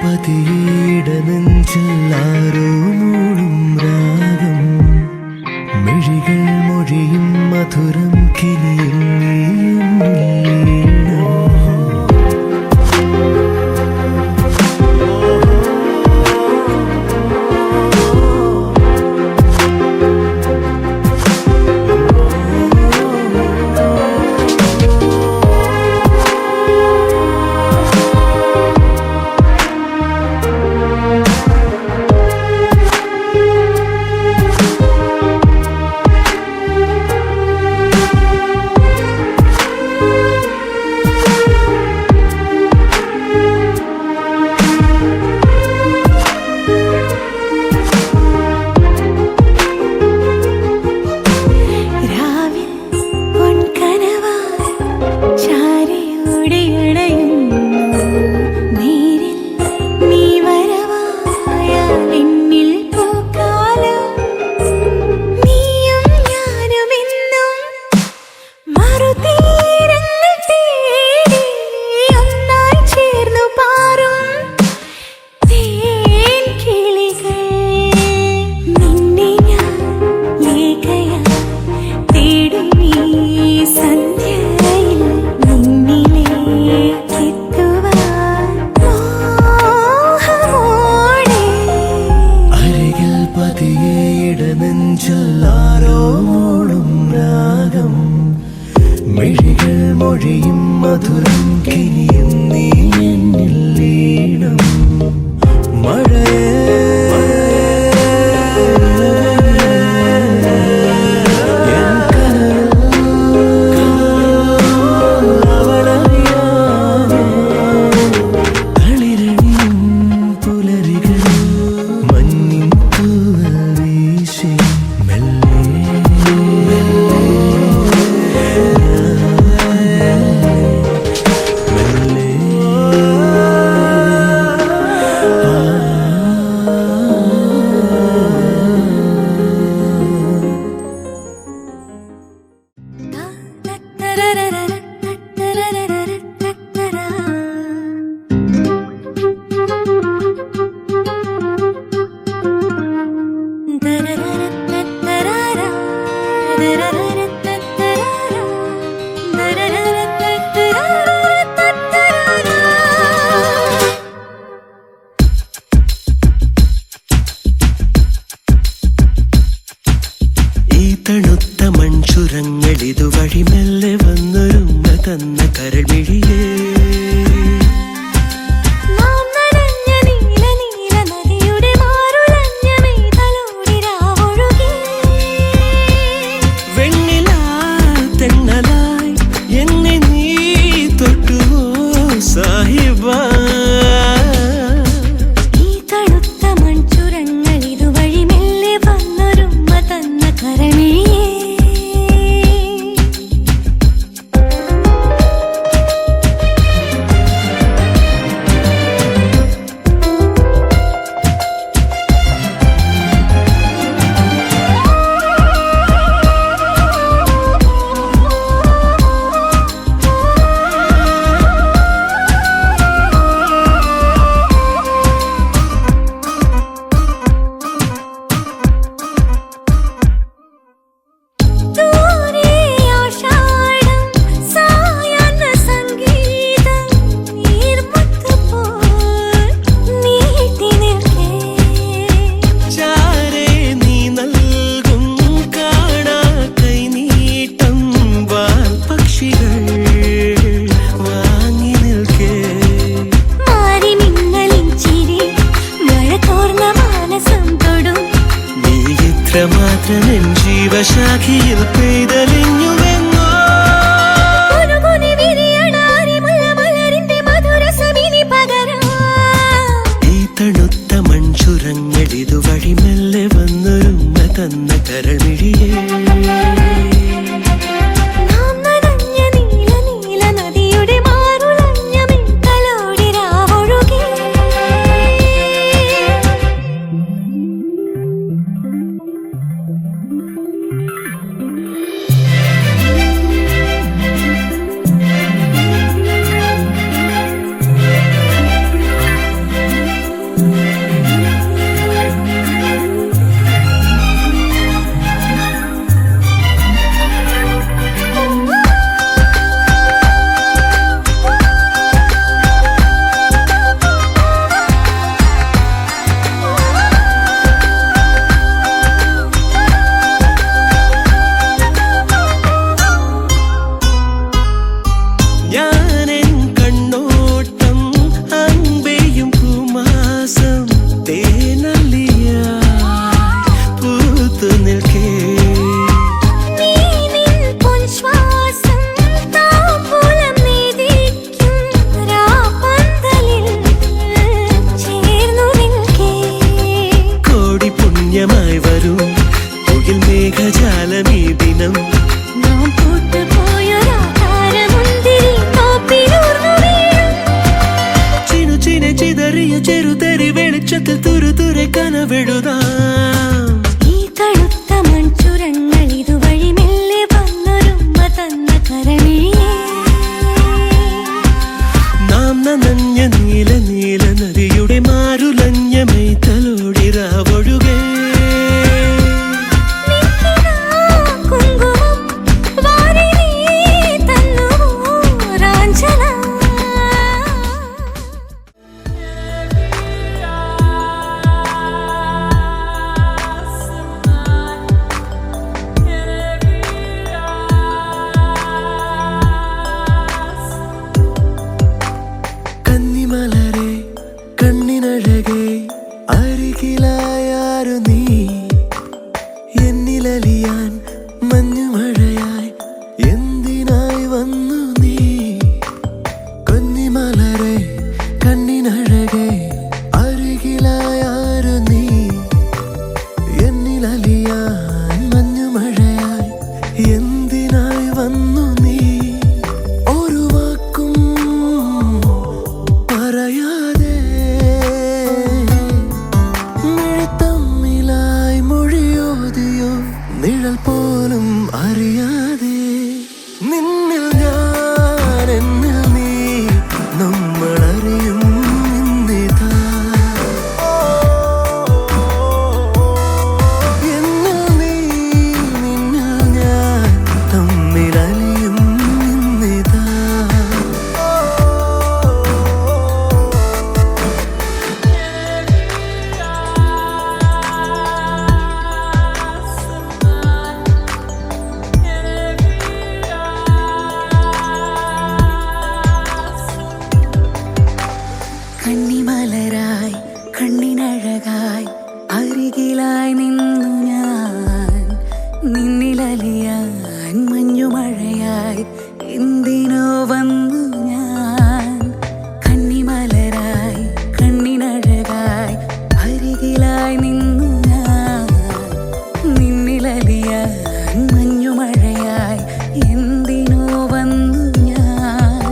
பதியிட நெஞ்சில் ஆரோ ചെല്ലാരോമോളും രാഗം. മെഴികൾ മൊഴിയും മധുരം കിനിയും നീ എന്നിൽ മഴ തണുത്ത മൺചുരങ്ങൾ ഇതുവഴിമൽ உலகில் பெய்தலின் விழுதான் കണ്ണിനഴകേ അരികില നിഴലിയ മഞ്ഞുമഴയായി എന്തിനോ വന്നു ഞാൻ.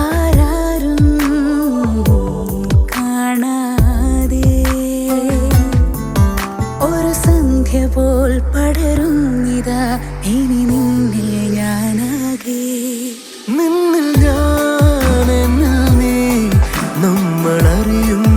ആരാരും കാണാതെ ഒരു സന്ധ്യ പോൽ പടരുന്നിതാ. ഇനി നിന്നെ ഞാനാകെ. നിന്നിൽ ഞാൻ നമ്മളറിയും